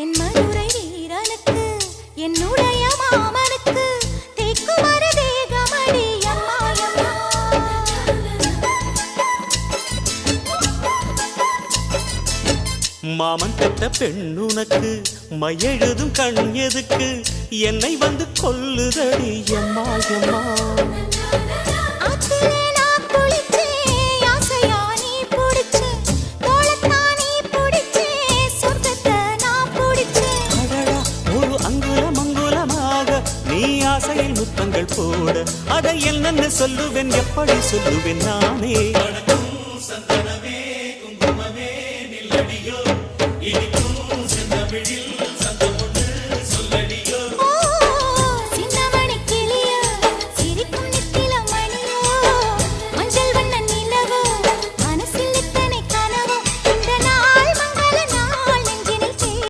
என் தென்மதுரை வீரனுக்கு என்னுடைய மாமனுக்கு தேக்குமர தேகமடி மாமன் பெற்ற பெண்ணுனக்கு மையெழுதும் கண் எதுக்கு? என்னை வந்து கொல்லுதடி எம்மா எம்மா ஆசையில் முத்தங்கள் போட அதை என்னென்ன சொல்லுவேன் எப்படி சொல்லுவேன் நானே? குங்குமமே நில்லடியோ இனிக்கும் செந்தமிழில்